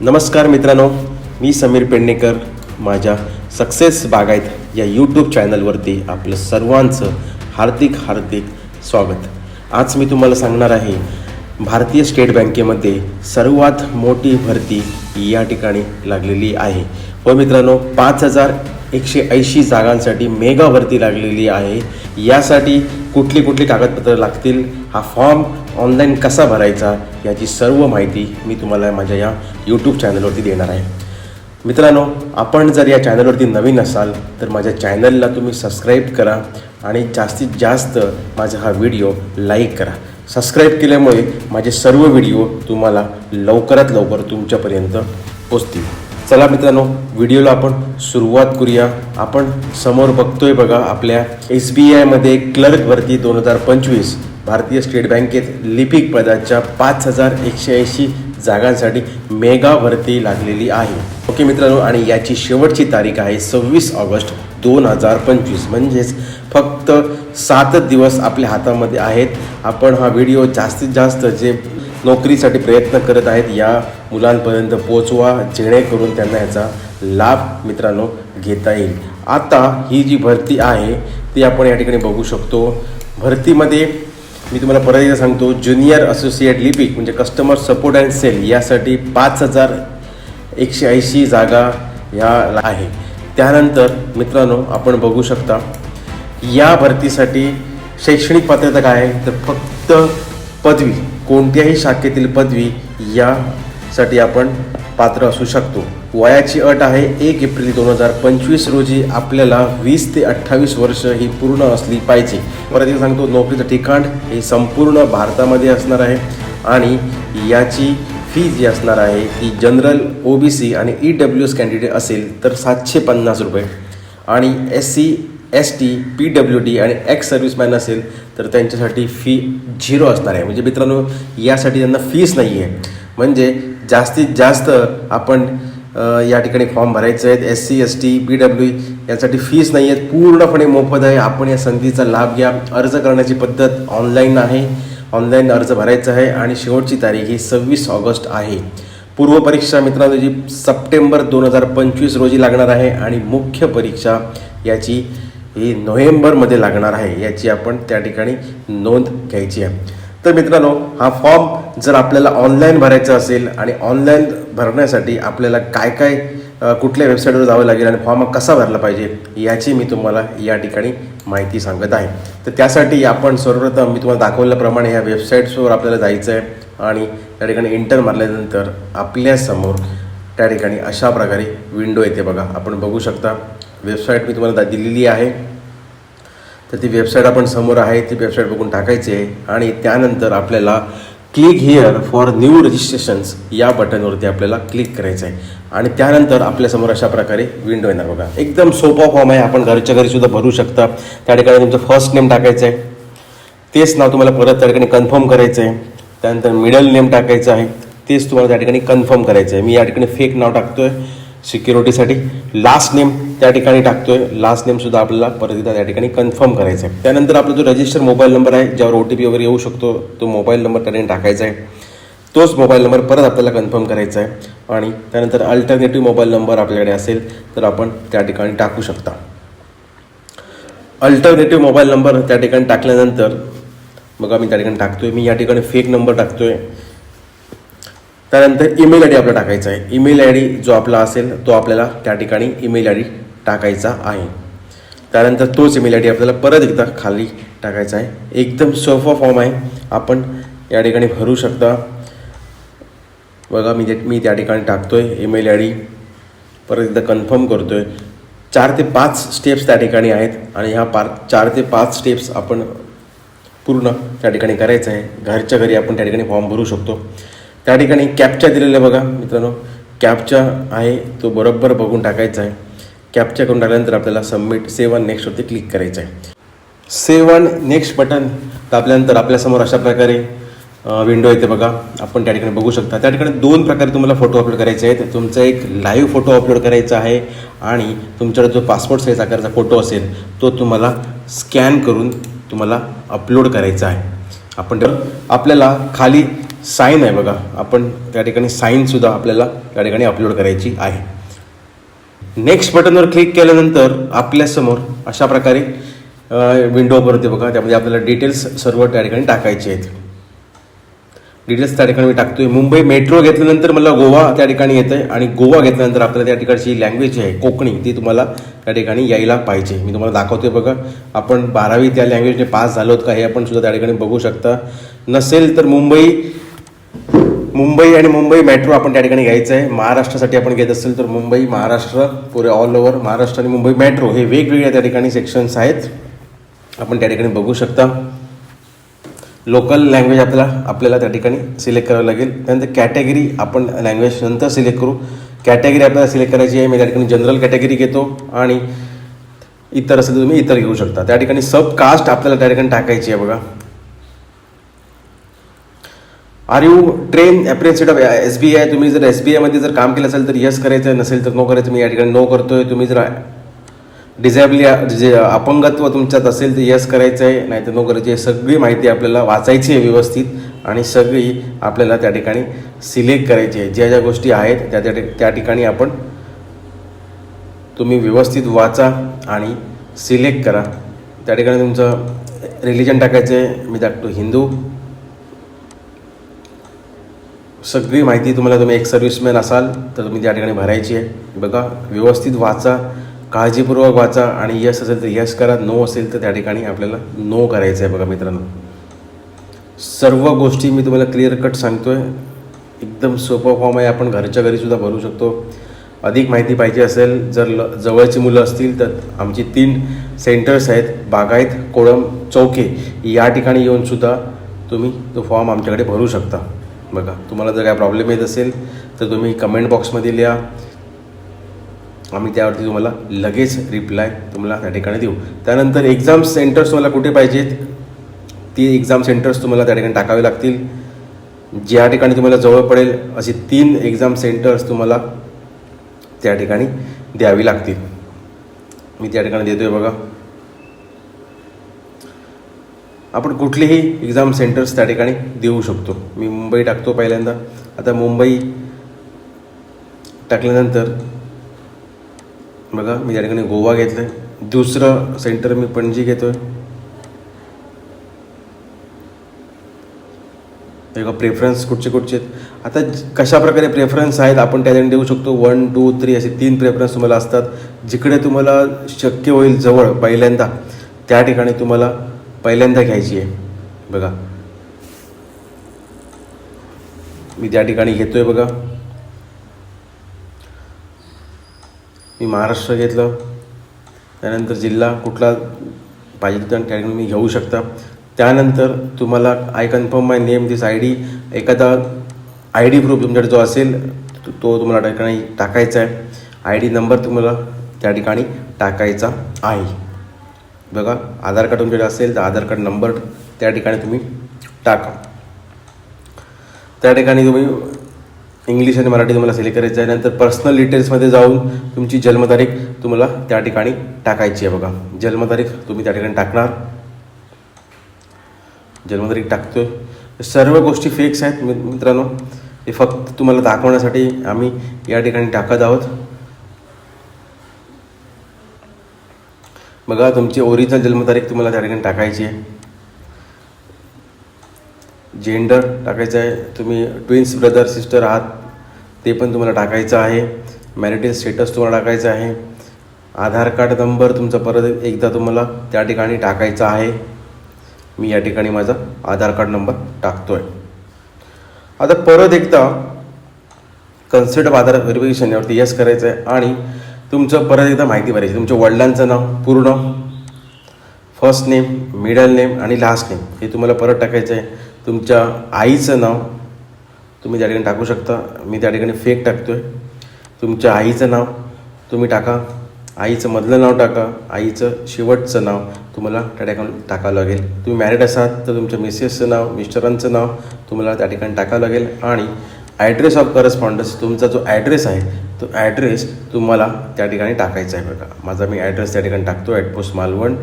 नमस्कार मित्रांनो मी समीर पेडणेकर. माझ्या सक्सेस बागायत या यूट्यूब चॅनलवरती आपलं सर्वांचं हार्दिक हार्दिक स्वागत. आज मी तुम्हाला सांगणार आहे भारतीय स्टेट बँकेमध्ये सर्वात मोठी भरती या ठिकाणी लागलेली आहे. व मित्रांनो पाच हजार एकशे ऐंशी जागांसाठी मेगा भरती लागलेली आहे. यासाठी कुठली कुठली कागदपत्रं लागतील हा फॉर्म ऑनलाईन कसा भरायचा याची सर्व माहिती मी तुम्हाला माझ्या या यूट्यूब चॅनलवरती देणार आहे. मित्रांनो आपण जर या चॅनलवरती नवीन असाल तर माझ्या चॅनलला तुम्ही सबस्क्राईब करा आणि जास्तीत जास्त माझा हा व्हिडिओ लाईक करा. सबस्क्राईब केल्यामुळे माझे सर्व व्हिडिओ तुम्हाला लवकरात लवकर तुमच्यापर्यंत पोचतील. चला मित्रांनो व्हिडिओला आपण सुरुवात करूया. आपण समोर बघतोय बघा आपल्या एस बी आयमध्ये क्लर्क भरती दोन हजार पंचवीस. भारतीय स्टेट बँकेत लिपिक पदाच्या पाच हजार एकशे ऐंशी जागांसाठी मेगा भरती लागलेली आहे. ओके मित्रांनो आणि याची शेवटची तारीख आहे सव्वीस ऑगस्ट दोन हजार पंचवीस. म्हणजेच फक्त सातच दिवस आपल्या हातामध्ये आहेत. आपण हा व्हिडिओ जास्तीत जास्त जे नोकरीसाठी प्रयत्न करत आहेत. या मुलांपर्यंत पोचवा जेणेकरून त्यांना याचा लाभ मित्रांनो घेता येईल. आता ही जी भरती आहे ती आपण या ठिकाणी बघू शकतो. भरतीमध्ये मी तुम्हाला परत एकदा सांगतो ज्युनियर असोसिएट लिपिक म्हणजे कस्टमर सपोर्ट अँड सेल यासाठी पाच हजार एकशे ऐंशी जागा ह्या आहे. त्यानंतर मित्रांनो आपण बघू शकता या भरतीसाठी शैक्षणिक पात्रता काय आहे? तर फक्त पदवी. कोणत्याही शाखेतील पदवी यासाठी आपण पात्र असू शकतो. वयाची अट आहे एक एप्रिल दोन हजार पंचवीस रोजी आपल्याला वीस ते अठ्ठावीस वर्ष ही पूर्ण असली पाहिजे. परत एक सांगतो नोकरीचं ठिकाण हे संपूर्ण भारतामध्ये असणार आहे आणि याची फी जी असणार आहे ती जनरल ओ बी सी आणि ई डब्ल्यू एस कॅन्डिडेट असेल तर सातशे पन्नास रुपये. आणि S C S T P W D आणि एक्स सर्व्हिसमॅन असेल तर त्यांच्यासाठी फी झिरो असणार आहे. म्हणजे मित्रांनो यासाठी त्यांना फीस नाही आहे म्हणजे जास्तीत जास्त आपण या ठिकाणी फॉर्म भरायचे आहेत. S C S T B W यासाठी फीस नाही आहेत पूर्णपणे मोफत आहे. आपण या संधीचा लाभ घ्या. अर्ज करण्याची पद्धत ऑनलाईन आहे. ऑनलाईन अर्ज भरायचा आहे आणि शेवटची तारीख ही सव्वीस ऑगस्ट आहे. पूर्व परीक्षा मित्रांनो जी सप्टेंबर दोन हजार पंचवीस रोजी लागणार आहे आणि मुख्य परीक्षा याची ही नोव्हेंबरमध्ये लागणार आहे याची आपण त्या ठिकाणी नोंद घ्यायची आहे. तर मित्रांनो हा फॉर्म जर आपल्याला ऑनलाईन भरायचा असेल आणि ऑनलाईन भरण्यासाठी आपल्याला काय काय कुठल्या वेबसाईटवर जावं लागेल आणि फॉर्म कसा भरला पाहिजे याची मी तुम्हाला या ठिकाणी माहिती सांगत आहे. तर त्यासाठी आपण सर्वप्रथम मी तुम्हाला दाखवल्याप्रमाणे ह्या वेबसाईट्सवर आपल्याला जायचं आहे आणि त्या ठिकाणी इंटर मारल्यानंतर आपल्यासमोर त्या ठिकाणी अशा प्रकारे विंडो येते बघा. आपण बघू शकता. वेबसाईट मी तुम्हाला दा- दिलेली आहे. तर ती वेबसाईट आपण समोर आहे ती वेबसाईट बघून टाकायची आहे. आणि त्यानंतर आपल्याला click here for new registrations या बटनवरती आपल्याला क्लिक करायचं आहे. आणि त्यानंतर आपल्यासमोर अशा प्रकारे विंडो येणार बघा. एकदम सोपा फॉर्म आहे. आपण घरच्या घरीसुद्धा भरू शकता. त्या ठिकाणी तुमचं फर्स्ट नेम टाकायचं आहे. तेच नाव तुम्हाला परत त्या ठिकाणी कन्फर्म करायचं आहे. त्यानंतर मिडल नेम टाकायचं आहे. तेच तुम्हाला त्या ठिकाणी कन्फर्म करायचं आहे. मी या ठिकाणी फेक नाव टाकतो आहे सिक्युरिटीसाठी लास्ट नेम त्या ठिकाणी टाकतोय. लास्ट नेमसुद्धा आपल्याला परत एकदा त्या ठिकाणी कन्फर्म करायचं आहे. त्यानंतर आपला जो रजिस्टर मोबाईल नंबर आहे ज्यावर ओ टी पी वगैरे येऊ शकतो तो मोबाईल नंबर त्याने टाकायचा आहे. तोच मोबाईल नंबर परत आपल्याला कन्फर्म करायचा आहे. आणि त्यानंतर अल्टरनेटिव्ह मोबाईल नंबर आपल्याकडे असेल तर आपण त्या ठिकाणी टाकू शकता. अल्टरनेटिव्ह मोबाईल नंबर त्या ठिकाणी टाकल्यानंतर बघा मी त्या ठिकाणी टाकतोय. मी या ठिकाणी फेक नंबर टाकतोय. त्यानंतर ईमेल आय डी आपला टाकायचा आहे. ईमेल आय डी जो आपला असेल तो आपल्याला त्या ठिकाणी ईमेल आय डी टाकायचा आहे. त्यानंतर तोच ईमेल आय डी आपल्याला परत एकदा खाली टाकायचा आहे. एकदम सोफा फॉर्म आहे. आपण या ठिकाणी भरू शकता. बघा मी ते मी त्या ठिकाणी टाकतो आहे ईमेल आय डी परत एकदा कन्फर्म करतो आहे चार ते पाच स्टेप्स त्या ठिकाणी आहेत आणि ह्या पार चार ते पाच स्टेप्स आपण पूर्ण त्या ठिकाणी करायचं आहे. घरच्या घरी आपण त्या ठिकाणी फॉर्म भरू शकतो. त्या ठिकाणी कॅपच्या दिलेल्या बघा मित्रांनो. कॅपच्या आहे तो बरोबर बघून टाकायचा आहे. कॅपच्या करून टाकल्यानंतर आपल्याला सबमिट सेव्ह अन नेक्स्टवरती क्लिक करायचं आहे. सेव्ह नेक्स्ट बटन दाबल्यानंतर आपल्यासमोर अशा प्रकारे विंडो येते बघा. आपण त्या ठिकाणी बघू शकता. त्या ठिकाणी दोन प्रकारे तुम्हाला फोटो अपलोड करायचे आहेत. तुमचा एक लाईव्ह फोटो अपलोड करायचा आहे आणि तुमच्याकडे जो पासपोर्ट साईज आकाराचा फोटो असेल तो तुम्हाला स्कॅन करून तुम्हाला अपलोड करायचा आहे. आपण आपल्याला खाली साईन आहे बघा. आपण त्या ठिकाणी साईनसुद्धा आपल्याला त्या ठिकाणी अपलोड करायची आहे. नेक्स्ट बटनवर क्लिक केल्यानंतर आपल्यासमोर अशा प्रकारे विंडो होते बघा. त्यामध्ये आपल्याला डिटेल्स सर्व त्या ठिकाणी टाकायचे आहेत. डिटेल्स त्या ठिकाणी मी टाकतोय. मुंबई मेट्रो घेतल्यानंतर मला गोवा त्या ठिकाणी येतं आहे आणि गोवा घेतल्यानंतर आपल्याला त्या ठिकाणची लँग्वेज जी आहे कोकणी ती तुम्हाला त्या ठिकाणी यायला पाहिजे. मी तुम्हाला दाखवतोय बघा. आपण बारावी त्या लँग्वेजने पास झालो का हे आपण सुद्धा त्या ठिकाणी बघू शकता. नसेल तर मुंबई मुंबई आणि मुंबई मेट्रो आपण त्या ठिकाणी घ्यायचं आहे. महाराष्ट्रासाठी आपण घेत असेल तर मुंबई महाराष्ट्र पुरे ऑल ओव्हर महाराष्ट्र आणि मुंबई मेट्रो हे वेगवेगळ्या त्या ठिकाणी सेक्शन्स आहेत. आपण त्या ठिकाणी बघू शकता. लोकल लँग्वेज आपल्याला आपल्याला त्या ठिकाणी सिलेक्ट करावं लागेल. त्यानंतर कॅटेगरी आपण लँग्वेज नंतर सिलेक्ट करू. कॅटेगरी आपल्याला सिलेक्ट करायची आहे. मी त्या ठिकाणी जनरल कॅटेगरी घेतो आणि इतर असेल तर तुम्ही इतर घेऊ शकता. त्या ठिकाणी सब कास्ट आपल्याला त्या ठिकाणी टाकायची आहे बघा. Are you train apprenticed of S B I तुम्ही जर एस बी आयमध्ये जर काम केलं असेल तर यस करायचं नसेल तर नो करायचं. मी या ठिकाणी नो करतोय. तुम्ही जर uh, डिझॅबली जे uh, अपंगत्व तुमच्यात असेल तर यस करायचं आहे नाही तर नो करायची आहे सगळी माहिती आपल्याला वाचायची आहे व्यवस्थित आणि सगळी आपल्याला त्या ठिकाणी सिलेक्ट करायची आहे. ज्या ज्या गोष्टी आहेत त्या त्या त्या ठिकाणी आपण तुम्ही व्यवस्थित वाचा आणि सिलेक्ट करा. त्या ठिकाणी तुमचं रिलिजन टाकायचं आहे मी टाकतो हिंदू. सगळी माहिती तुम्हाला तुम्ही एक सर्व्हिसमॅन असाल तर तुम्ही त्या ठिकाणी भरायची आहे. बघा व्यवस्थित वाचा काळजीपूर्वक वाचा आणि यस असेल तर यस करा नो असेल तर त्या ठिकाणी आपल्याला नो करायचं आहे बघा मित्रांनो. सर्व गोष्टी मी तुम्हाला क्लिअर कट सांगतो आहे एकदम सोपं फॉर्म आहे. आपण घरच्या घरीसुद्धा भरू शकतो. अधिक माहिती पाहिजे असेल जर ल जवळची मुलं असतील तर आमची तीन सेंटर्स आहेत बागायत कोळम चौके या ठिकाणी येऊनसुद्धा तुम्ही तो फॉर्म आमच्याकडे भरू शकता. बघा तुम्हाला जर काय प्रॉब्लेम येत असेल तर तुम्ही कमेंट बॉक्समध्ये लिहा. आम्ही त्यावरती तुम्हाला लगेच रिप्लाय तुम्हाला त्या ठिकाणी देऊ. त्यानंतर एक्झाम सेंटर्स तुम्हाला कुठे पाहिजेत? ती एक्झाम सेंटर्स तुम्हाला त्या ठिकाणी टाकावे लागतील. ज्या ठिकाणी तुम्हाला जवळ पडेल असे तीन एक्झाम सेंटर्स तुम्हाला त्या ठिकाणी द्यावी लागतील. मी त्या ठिकाणी देतोय बघा. आपण कुठलेही एक्झाम सेंटर्स त्या ठिकाणी देऊ शकतो. मी मुंबई टाकतो पहिल्यांदा. आता मुंबई टाकल्यानंतर बघा मी त्या ठिकाणी गोवा घेतलं आहे दुसरं सेंटर मी पणजी घेतो आहे बघा प्रेफरन्स कुठचे कुठचे आहेत? आता कशाप्रकारे कशा प्रकारे प्रेफरन्स आहेत आपण त्या ठिकाणी देऊ शकतो. वन टू थ्री असे तीन प्रेफरन्स तुम्हाला असतात. जिकडे तुम्हाला शक्य होईल जवळ पहिल्यांदा त्या ठिकाणी तुम्हाला पहिल्यांदा घ्यायची आहे. बघा. मी त्या ठिकाणी घेतोय बघा. मी महाराष्ट्र घेतलं. त्यानंतर जिल्हा कुठला पाहिजे त्या ठिकाणी मी घेऊ शकता. त्यानंतर तुम्हाला I confirm my name this I D एखादा आय डी प्रूफ तुमच्याकडे जो असेल तो तो तुम्हाला त्या ठिकाणी टाकायचा आहे. आय डी नंबर तुम्हाला त्या ठिकाणी टाकायचा आहे. बघा आधार कार्ड तुमच्याकडे असेल तर आधार कार्ड नंबर त्या ठिकाणी तुम्ही टाका. त्या ठिकाणी तुम्ही इंग्लिश आणि मराठी तुम्हाला सिलेक्ट करायचं आहे. नंतर पर्सनल डिटेल्समध्ये जाऊन तुमची जन्मतारीख तुम्हाला त्या ठिकाणी टाकायची आहे बघा. जन्मतारीख तुम्ही त्या ठिकाणी टाकणार. जन्मतारीख टाकतोय. सर्व गोष्टी फिक्स आहेत मित्रांनो. हे फक्त तुम्हाला दाखवण्यासाठी आम्ही या ठिकाणी टाकत आहोत. बघा तुमची ओरिजिनल जन्मतारीख तुम्हाला त्या ठिकाणी टाकायची आहे. जेंडर टाकायचं आहे. तुम्ही ट्विन्स ब्रदर सिस्टर आहात ते पण तुम्हाला टाकायचं आहे. मॅरिटल स्टेटस तुम्हाला टाकायचं आहे. आधार कार्ड नंबर तुमचा परत एकदा तुम्हाला त्या ठिकाणी टाकायचा आहे. मी या ठिकाणी माझा आधार कार्ड नंबर टाकतो आहे आता परत एकदा कन्सेप्ट ऑफ आधार व्हेरिफिकेशन यावरती यस करायचं आहे आणि तुमचं परत एकदा माहिती भरायची. तुमच्या वडिलांचं नाव पूर्ण. फर्स्ट नेम मिडल नेम आणि लास्ट नेम हे तुम्हाला परत टाकायचं आहे. तुमच्या आईचं नाव तुम्ही त्या ठिकाणी टाकू शकता. मी त्या ठिकाणी फेक टाकतो आहे तुमच्या आईचं नाव तुम्ही टाका. आईचं मधलं नाव टाका. आईचं शेवटचं नाव तुम्हाला त्या ठिकाणी टाकावं लागेल. तुम्ही मॅरिड असाल तर तुमच्या मिसेसचं नाव मिस्टरांचं नाव तुम्हाला त्या ठिकाणी टाकावं लागेल. आणि ॲड्रेस ऑफ करस्पॉन्डन्स तुमचा जो ॲड्रेस आहे तो ॲड्रेस तुम्हाला त्या ठिकाणी टाकायचा आहे बघा. माझा मी ॲड्रेस त्या ठिकाणी टाकतो ॲटपोस्ट मालवण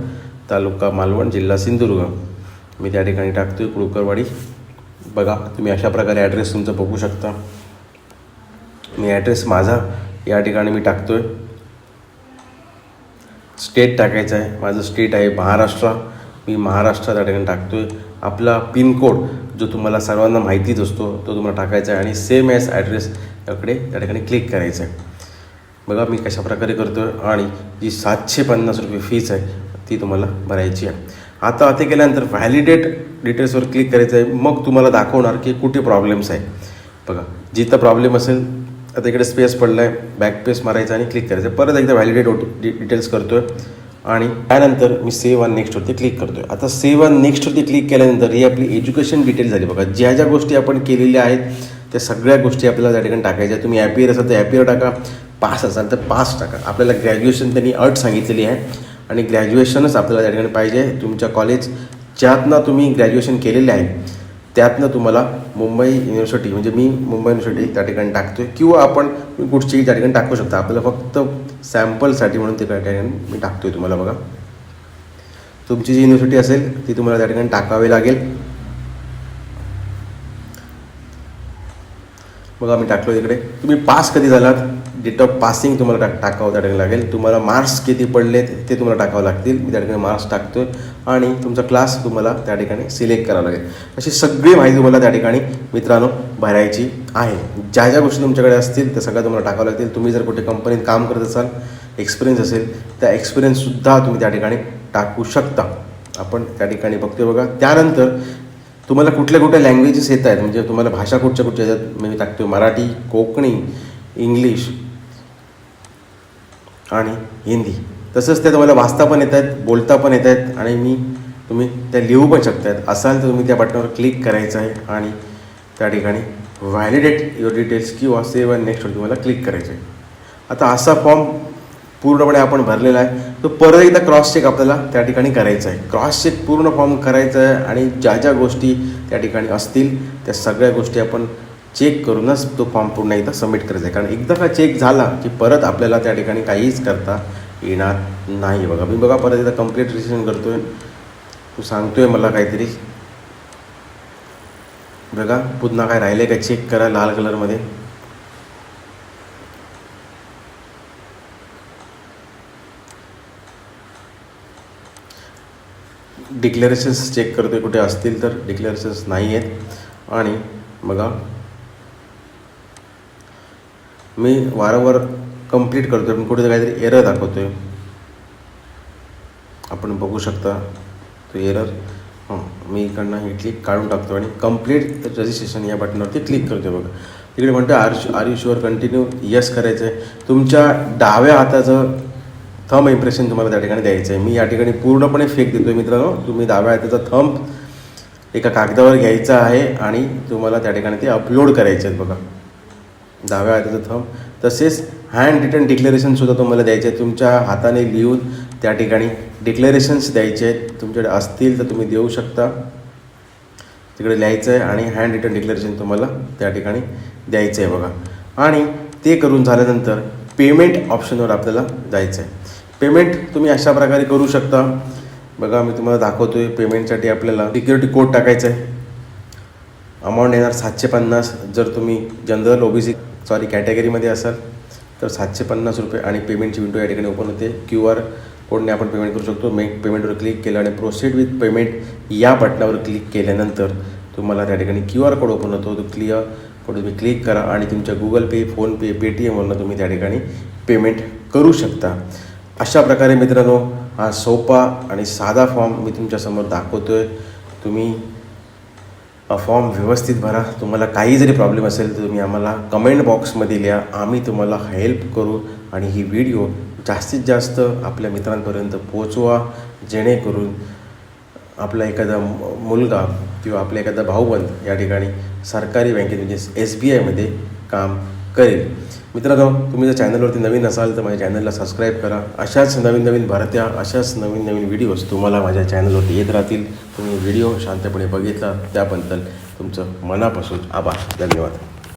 तालुका मालवण जिल्हा सिंधुदुर्ग. मी त्या ठिकाणी टाकतो आहे कुळकरवाडी. बघा तुम्ही अशा प्रकारे ॲड्रेस तुमचा बघू शकता. मी ॲड्रेस माझा या ठिकाणी मी टाकतो आहे स्टेट टाकायचं आहे. माझं स्टेट आहे महाराष्ट्र. मी महाराष्ट्र त्या ठिकाणी टाकतो आहे आपला पिनकोड जो तुम्हाला सर्वांना माहितीच असतो तो तुम्हाला टाकायचा आहे आणि सेम एस ॲड्रेस याकडे त्या ठिकाणी क्लिक करायचं आहे. बघा मी कशा प्रकारे करतो आहे आणि जी सातशे पन्नास रुपये फीज आहे ती तुम्हाला भरायची आहे. आता ते केल्यानंतर व्हॅलिडेट डिटेल्सवर क्लिक करायचं आहे. मग तुम्हाला दाखवणार की कुठे प्रॉब्लेम्स आहे. बघा जिथं प्रॉब्लेम असेल आता इकडे स्पेस पडला आहे बॅक पेस मारायचा आणि क्लिक करायचं परत एकदा व्हॅलिडेट डिटेल्स करतो आहे आणि त्यानंतर मी सेव्ह आणि नेक्स्टवरती क्लिक करतो आहे आता सेव्ह आणि नेक्स्टवरती क्लिक केल्यानंतर ही आपली एज्युकेशन डिटेल झाली. बघा ज्या ज्या गोष्टी आपण केलेल्या आहेत त्या सगळ्या गोष्टी आपल्याला त्या ठिकाणी टाकायच्या तुम्ही ॲपियर असाल तर ॲपियर टाका. पास असाल तर पास टाका. आपल्याला ग्रॅज्युएशन त्यांनी अट सांगितलेली आहे. आणि ग्रॅज्युएशनच आपल्याला त्या ठिकाणी पाहिजे तुमच्या कॉलेज ज्यातनं तुम्ही ग्रॅज्युएशन केलेलं आहे. त्यातनं तुम्हाला मुंबई युनिव्हर्सिटी म्हणजे मी मुंबई युनिव्हर्सिटी त्या ठिकाणी टाकतो आहे किंवा आपण कुठचीही त्या ठिकाणी टाकू शकता. आपल्याला फक्त सॅम्पलसाठी म्हणून ते त्या ठिकाणी मी टाकतो आहे तुम्हाला बघा. तुमची जी युनिव्हर्सिटी असेल ती तुम्हाला त्या ठिकाणी टाकावी लागेल. बघा मी टाकलो तिकडे. तुम्ही पास कधी झालात? डेट ऑफ पासिंग तुम्हाला टाक टाकावं त्या ठिकाणी लागेल. तुम्हाला मार्क्स किती पडलेत ते तुम्हाला टाकावं लागतील. मी त्या ठिकाणी मार्क्स टाकतो आणि तुमचा क्लास तुम्हाला त्या ठिकाणी सिलेक्ट करावा लागेल. अशी सगळी माहिती तुम्हाला त्या ठिकाणी मित्रांनो भरायची आहे. ज्या ज्या गोष्टी तुमच्याकडे असतील त्या सगळ्या तुम्हाला टाकावं लागतील. तुम्ही जर कुठे कंपनीत काम करत असाल एक्सपिरियन्स असेल त्या एक्सपिरियन्ससुद्धा तुम्ही त्या ठिकाणी टाकू शकता. आपण त्या ठिकाणी बघतोय बघा. त्यानंतर तुम्हाला कुठल्या कुठल्या लँग्वेजेस येत आहेत म्हणजे तुम्हाला भाषा कुठच्या कुठच्या येतात? मी टाकतो मराठी कोकणी इंग्लिश आणि हिंदी. तसंच त्या तुम्हाला वाचता पण येत आहेत बोलता पण येत आहेत आणि मी तुम्ही त्या लिहू पण शकतात असाल तर तुम्ही त्या बटनावर क्लिक करायचं आहे आणि त्या ठिकाणी व्हॅलिडेट युअर डिटेल्स किंवा सेव्ह अँड नेक्स्टवर तुम्हाला क्लिक करायचं आहे. आता असा फॉर्म पूर्णपणे आपण भरलेला आहे. तो परत एकदा क्रॉस चेक आपल्याला त्या ठिकाणी करायचा आहे. क्रॉस चेक पूर्ण फॉर्म करायचा आहे आणि ज्या ज्या गोष्टी त्या ठिकाणी असतील त्या सगळ्या गोष्टी आपण चेक करूनच तो फॉर्म पुन्हा एकदा सबमिट करायचा आहे. कारण एकदा का चेक झाला की परत आपल्याला त्या ठिकाणी काहीच करता येणार नाही. बघा मी बघा परत एकदा कंप्लीट रिसेशन करतो आहे तू सांगतो आहे मला काहीतरी. बघा पुन्हा काय राहिले का चेक करा लाल कलरमध्ये डिक्लेरेशन्स चेक करतोय कुठे असतील तर डिक्लेरेशन्स नाही आहेत. आणि बघा मी वारंवार कंप्लीट करतो आहे पण कुठे काहीतरी एरर दाखवतो आहे आपण बघू शकता तो एरर हां मी इकडनं हे क्लिक काढून टाकतो आणि कंप्लीट रजिस्ट्रेशन या बटनावरती क्लिक करतो बघा. तिकडे म्हणतो are are you sure continue yes करायचं आहे तुमच्या डाव्या हाताचं थंब इम्प्रेशन तुम्हाला त्या ठिकाणी द्यायचं आहे. मी या ठिकाणी पूर्णपणे फेक देतो आहे मित्रांनो. तुम्ही डाव्या हाताचा थंब एका कागदावर घ्यायचा आहे आणि तुम्हाला त्या ठिकाणी ते अपलोड करायचे आहेत बघा. डाव्या हाताचं थंब तसेच हँड रिटर्न डिक्लेरेशनसुद्धा तुम्हाला द्यायचे आहेत. तुमच्या हाताने लिहून त्या ठिकाणी डिक्लेरेशन्स द्यायचे आहेत. तुमच्याकडे असतील तर तुम्ही देऊ शकता. तिकडे लिहायचं आहे आणि हँड रिटर्न डिक्लेरेशन तुम्हाला त्या ठिकाणी द्यायचं आहे बघा. आणि ते करून झाल्यानंतर पेमेंट ऑप्शनवर आपल्याला जायचं आहे. पेमेंट तुम्ही अशा प्रकारे करू शकता. बघा मी तुम्हाला दाखवतो आहे पेमेंटसाठी आपल्याला सिक्युरिटी कोड टाकायचा आहे अमाऊंट येणार सातशे पन्नास. जर तुम्ही जनरल ओबीसी सॉरी कॅटेगरीमध्ये असाल तर सातशे पन्नास रुपये आणि पेमेंटची विंडो या ठिकाणी ओपन होते. क्यू आर कोडने आपण पेमेंट करू शकतो. मे पेमेंटवर क्लिक केलं आणि प्रोसीड विथ पेमेंट या बटनावर क्लिक केल्यानंतर तुम्हाला त्या ठिकाणी क्यू आर कोड ओपन होतो. तो क्लिअर कोड तुम्ही क्लिक करा आणि तुमच्या गुगल पे फोनपे पेटीएमवरनं तुम्ही त्या ठिकाणी पेमेंट करू शकता. अशा प्रकारे मित्रांनो हा सोपा आणि साधा फॉर्म मी तुमच्यासमोर दाखवतो आहे तुम्ही फॉर्म व्यवस्थित भरा. तुम्हाला काही जरी प्रॉब्लेम असेल तर तुम्ही आम्हाला कमेंट बॉक्समध्ये लिहा. आम्ही तुम्हाला हेल्प करू आणि ही व्हिडिओ जास्तीत जास्त आपल्या मित्रांपर्यंत पोचवा जेणेकरून आपला एखादा मुलगा किंवा आपला एखादा भाऊबंद या ठिकाणी सरकारी बँकेत म्हणजे एस बी आयमध्ये काम करेल मित्रांनो तुम्ही जर चॅनलवरती नवीन असाल तर माझ्या चॅनलला सबस्क्राईब करा. अशाच नवीन नवीन भरत्या अशाच नवीन नवीन व्हिडिओज तुम्हाला माझ्या चॅनलवरती येत राहतील. तुम्ही व्हिडिओ शांतपणे बघितला त्याबद्दल तुमचं मनापासून आभार. धन्यवाद.